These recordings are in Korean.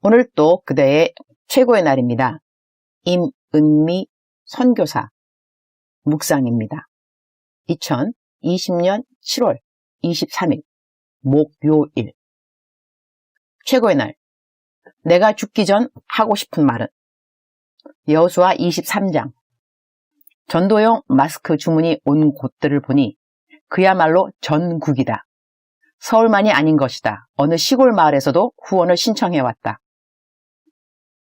오늘 또 그대의 최고의 날입니다. 임은미 선교사 묵상입니다. 2020년 7월 23일 목요일 최고의 날 내가 죽기 전 하고 싶은 말은 여수와 23장 전도용 마스크 주문이 온 곳들을 보니 그야말로 전국이다. 서울만이 아닌 것이다. 어느 시골 마을에서도 후원을 신청해왔다.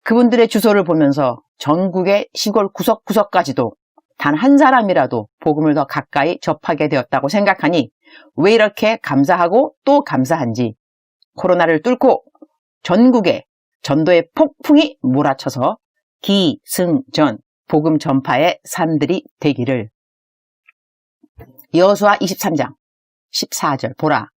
그분들의 주소를 보면서 전국의 시골 구석구석까지도 단 한 사람이라도 복음을 더 가까이 접하게 되었다고 생각하니 왜 이렇게 감사하고 또 감사한지 코로나를 뚫고 전국에 전도의 폭풍이 몰아쳐서 기승전 복음 전파의 산들이 되기를. 여수와 23장 14절 보라.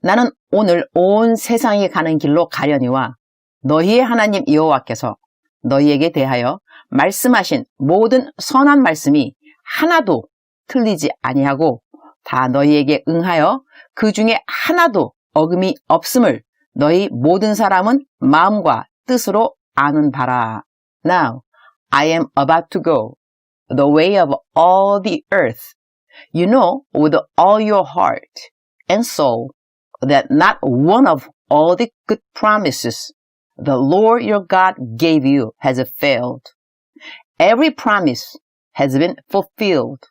나는 오늘 온 세상이 가는 길로 가려니와 너희의 하나님 여호와께서 너희에게 대하여 말씀하신 모든 선한 말씀이 하나도 틀리지 아니하고 다 너희에게 응하여 그 중에 하나도 어금이 없음을 너희 모든 사람은 마음과 뜻으로 아는 바라. Now, I am about to go the way of all the earth. You know with all your heart and soul that not one of all the good promises the Lord your God gave you has failed. Every promise has been fulfilled.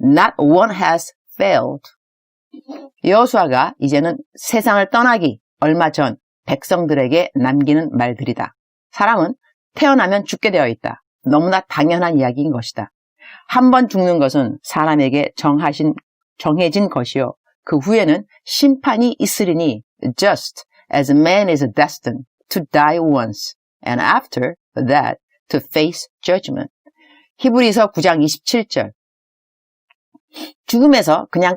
Not one has failed. 여호수아가 이제는 세상을 떠나기 얼마 전 백성들에게 남기는 말들이다. 사람은 태어나면 죽게 되어 있다. 너무나 당연한 이야기인 것이다. 한 번 죽는 것은 사람에게 정하신, 정해진 것이요. 그 후에는 심판이 있으리니 just as man is destined to die once and after that to face judgment. 히브리서 9장 27절. 죽음에서 그냥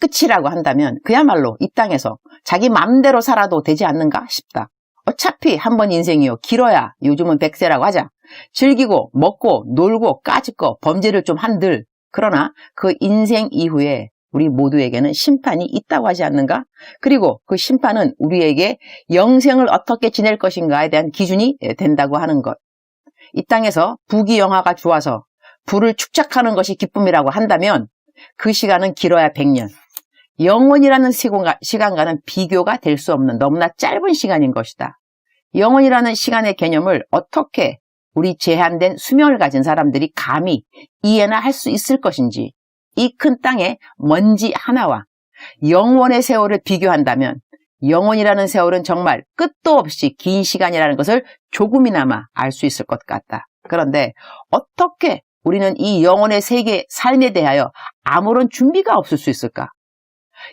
끝이라고 한다면 그야말로 이 땅에서 자기 맘대로 살아도 되지 않는가 싶다. 어차피 한 번 인생이요. 길어야 요즘은 백세라고 하자. 즐기고 먹고 놀고 까짓 거 범죄를 좀 한들 그러나 그 인생 이후에 우리 모두에게는 심판이 있다고 하지 않는가? 그리고 그 심판은 우리에게 영생을 어떻게 지낼 것인가에 대한 기준이 된다고 하는 것. 이 땅에서 부귀 영화가 좋아서 부를 축적하는 것이 기쁨이라고 한다면 그 시간은 길어야 100년. 영원이라는 시간과는 비교가 될 수 없는 너무나 짧은 시간인 것이다. 영원이라는 시간의 개념을 어떻게 우리 제한된 수명을 가진 사람들이 감히 이해나 할 수 있을 것인지 이 큰 땅에 먼지 하나와 영원의 세월을 비교한다면 영원이라는 세월은 정말 끝도 없이 긴 시간이라는 것을 조금이나마 알 수 있을 것 같다. 그런데 어떻게 우리는 이 영혼의 세계 삶에 대하여 아무런 준비가 없을 수 있을까?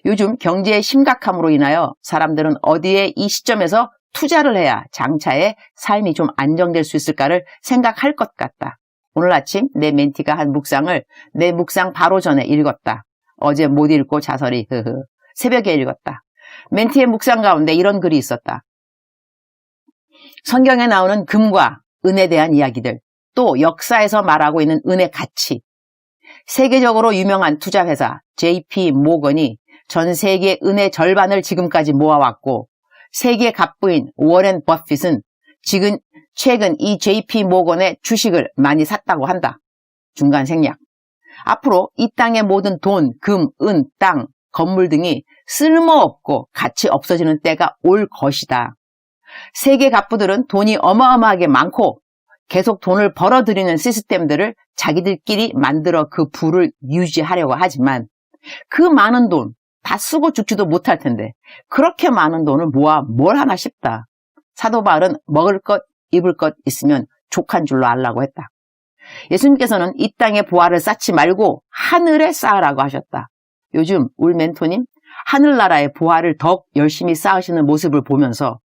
요즘 경제의 심각함으로 인하여 사람들은 어디에 이 시점에서 투자를 해야 장차의 삶이 좀 안정될 수 있을까를 생각할 것 같다. 오늘 아침 내 멘티가 한 묵상을 내 묵상 바로 전에 읽었다. 어제 못 읽고 자설이 흐흐 새벽에 읽었다. 멘티의 묵상 가운데 이런 글이 있었다. 성경에 나오는 금과 은에 대한 이야기들, 또 역사에서 말하고 있는 은의 가치. 세계적으로 유명한 투자회사 JP 모건이 전 세계 은의 절반을 지금까지 모아왔고 세계 갑부인 워렌 버핏은 지금 최근 이 JP 모건의 주식을 많이 샀다고 한다. 중간 생략. 앞으로 이 땅의 모든 돈, 금, 은, 땅, 건물 등이 쓸모없고 가치 없어지는 때가 올 것이다. 세계 갑부들은 돈이 어마어마하게 많고 계속 돈을 벌어들이는 시스템들을 자기들끼리 만들어 그 부를 유지하려고 하지만 그 많은 돈 다 쓰고 죽지도 못할 텐데 그렇게 많은 돈을 모아 뭘 하나 싶다. 사도 바울은 먹을 것, 입을 것 있으면 족한 줄로 알라고 했다. 예수님께서는 이 땅에 보화를 쌓지 말고 하늘에 쌓으라고 하셨다. 요즘 울 멘토님 하늘나라의 보화를 더욱 열심히 쌓으시는 모습을 보면서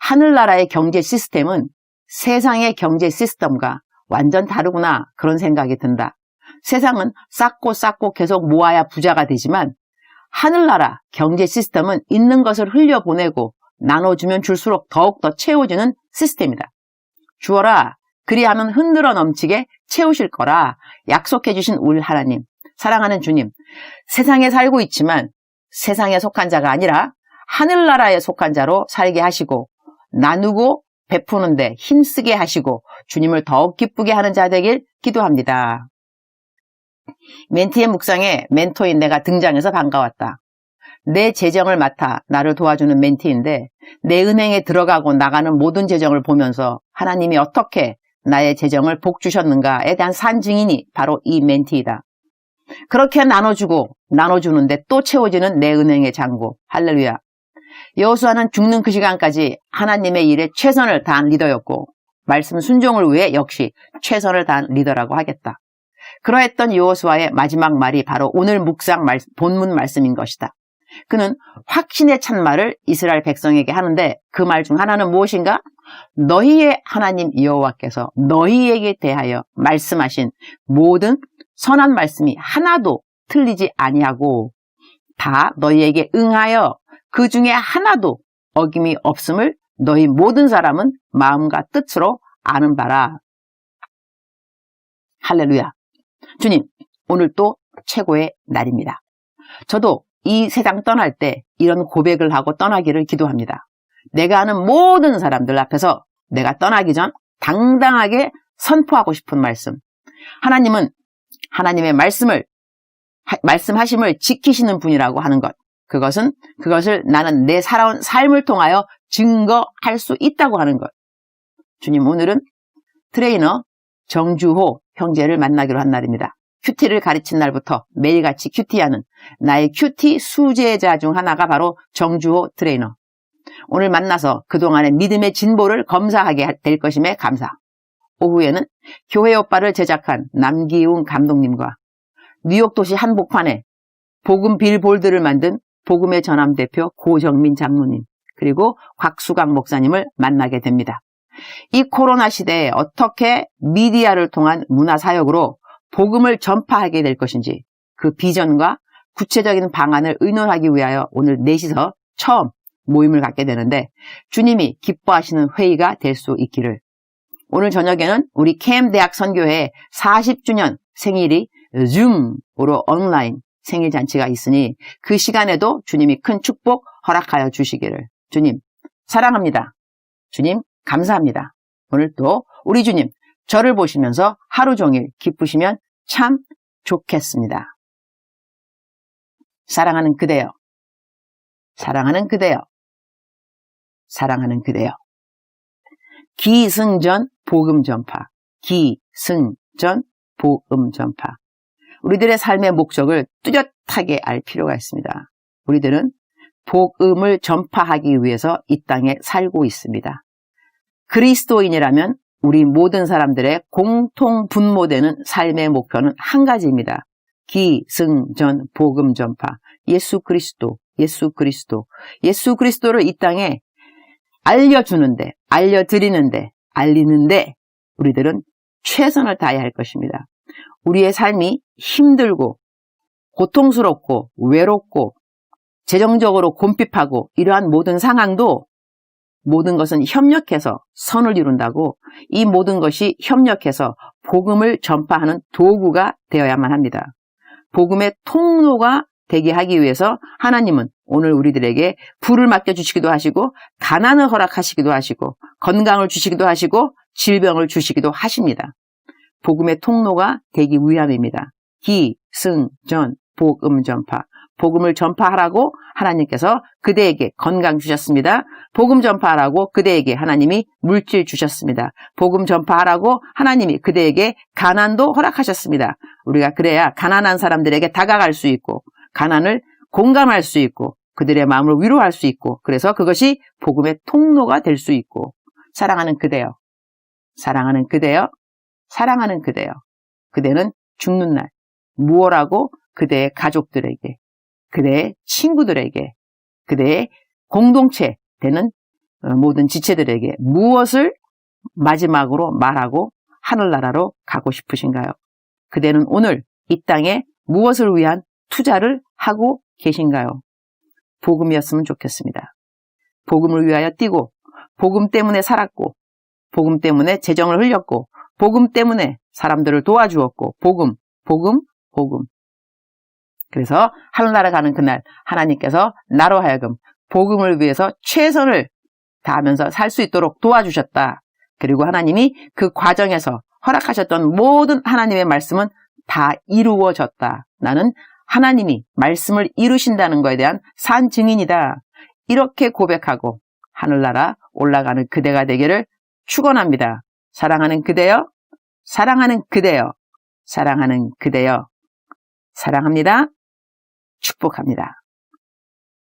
하늘나라의 경제 시스템은 세상의 경제 시스템과 완전 다르구나 그런 생각이 든다. 세상은 쌓고 쌓고 계속 모아야 부자가 되지만 하늘나라 경제 시스템은 있는 것을 흘려보내고 나눠주면 줄수록 더욱더 채워지는 시스템이다. 주어라 그리하면 흔들어 넘치게 채우실 거라 약속해 주신 우리 하나님 사랑하는 주님 세상에 살고 있지만 세상에 속한 자가 아니라 하늘나라에 속한 자로 살게 하시고 나누고 베푸는데 힘쓰게 하시고 주님을 더욱 기쁘게 하는 자 되길 기도합니다. 멘티의 묵상에 멘토인 내가 등장해서 반가웠다. 내 재정을 맡아 나를 도와주는 멘티인데 내 은행에 들어가고 나가는 모든 재정을 보면서 하나님이 어떻게 나의 재정을 복 주셨는가에 대한 산 증인이 바로 이 멘티이다. 그렇게 나눠주고 나눠주는데 또 채워지는 내 은행의 잔고. 할렐루야. 여호수아는 죽는 그 시간까지 하나님의 일에 최선을 다한 리더였고 말씀 순종을 위해 역시 최선을 다한 리더라고 하겠다. 그러했던 여호수아의 마지막 말이 바로 오늘 묵상 말, 본문 말씀인 것이다. 그는 확신의 찬말을 이스라엘 백성에게 하는데 그 말 중 하나는 무엇인가? 너희의 하나님 여호와께서 너희에게 대하여 말씀하신 모든 선한 말씀이 하나도 틀리지 아니하고 다 너희에게 응하여 그 중에 하나도 어김이 없음을 너희 모든 사람은 마음과 뜻으로 아는 바라. 할렐루야. 주님, 오늘 또 최고의 날입니다. 저도 이 세상 떠날 때 이런 고백을 하고 떠나기를 기도합니다. 내가 아는 모든 사람들 앞에서 내가 떠나기 전 당당하게 선포하고 싶은 말씀. 하나님은 하나님의 말씀을 말씀하심을 지키시는 분이라고 하는 것. 그것은 그것을 나는 내 살아온 삶을 통하여 증거할 수 있다고 하는 것. 주님 오늘은 트레이너 정주호 형제를 만나기로 한 날입니다. 큐티를 가르친 날부터 매일같이 큐티하는 나의 큐티 수제자 중 하나가 바로 정주호 트레이너. 오늘 만나서 그동안의 믿음의 진보를 검사하게 될 것임에 감사. 오후에는 교회 오빠를 제작한 남기웅 감독님과 뉴욕 도시 한복판에 복음 빌볼드를 만든 복음의 전함 대표 고정민 장로님 그리고 곽수강 목사님을 만나게 됩니다. 이 코로나 시대에 어떻게 미디어를 통한 문화 사역으로 복음을 전파하게 될 것인지 그 비전과 구체적인 방안을 의논하기 위하여 오늘 넷이서 처음 모임을 갖게 되는데 주님이 기뻐하시는 회의가 될 수 있기를 오늘 저녁에는 우리 캠 대학 선교회 40주년 생일이 줌으로 온라인 생일 잔치가 있으니 그 시간에도 주님이 큰 축복 허락하여 주시기를 주님 사랑합니다. 주님 감사합니다. 오늘 또 우리 주님 저를 보시면서 하루 종일 기쁘시면 참 좋겠습니다. 사랑하는 그대여. 사랑하는 그대여. 사랑하는 그대여. 기승전 복음 전파. 기승전 복음 전파. 우리들의 삶의 목적을 뚜렷하게 알 필요가 있습니다. 우리들은 복음을 전파하기 위해서 이 땅에 살고 있습니다. 그리스도인이라면 우리 모든 사람들의 공통 분모되는 삶의 목표는 한 가지입니다. 기승전 복음 전파. 예수 그리스도, 예수 그리스도. 예수 그리스도를 이 땅에 알려주는데, 알려드리는데, 알리는데 우리들은 최선을 다해야 할 것입니다. 우리의 삶이 힘들고 고통스럽고 외롭고 재정적으로 곰핍하고 이러한 모든 상황도 모든 것은 협력해서 선을 이룬다고 이 모든 것이 협력해서 복음을 전파하는 도구가 되어야만 합니다. 복음의 통로가 되게 하기 위해서 하나님은 오늘 우리들에게 불을 맡겨주시기도 하시고 가난을 허락하시기도 하시고 건강을 주시기도 하시고 질병을 주시기도 하십니다. 복음의 통로가 되기 위함입니다. 기, 승, 전, 복음 전파. 복음을 전파하라고 하나님께서 그대에게 건강 주셨습니다. 복음 전파하라고 그대에게 하나님이 물질 주셨습니다. 복음 전파하라고 하나님이 그대에게 가난도 허락하셨습니다. 우리가 그래야 가난한 사람들에게 다가갈 수 있고 가난을 공감할 수 있고 그들의 마음을 위로할 수 있고 그래서 그것이 복음의 통로가 될 수 있고 사랑하는 그대여 사랑하는 그대여 사랑하는 그대여 그대는 죽는 날 무엇라고 그대의 가족들에게 그대의 친구들에게 그대의 공동체 되는 어, 모든 지체들에게 무엇을 마지막으로 말하고 하늘나라로 가고 싶으신가요? 그대는 오늘 이 땅에 무엇을 위한 투자를 하고 계신가요? 복음이었으면 좋겠습니다. 복음을 위하여 뛰고, 복음 때문에 살았고, 복음 때문에 재정을 흘렸고, 복음 때문에 사람들을 도와주었고, 복음, 복음, 복음. 그래서 하늘나라 가는 그날 하나님께서 나로 하여금 복음을 위해서 최선을 다하면서 살 수 있도록 도와주셨다. 그리고 하나님이 그 과정에서 허락하셨던 모든 하나님의 말씀은 다 이루어졌다. 나는 하나님이 말씀을 이루신다는 것에 대한 산 증인이다. 이렇게 고백하고 하늘나라 올라가는 그대가 되기를 축원합니다. 사랑하는 그대여, 사랑하는 그대여, 사랑하는 그대여, 사랑합니다. 축복합니다.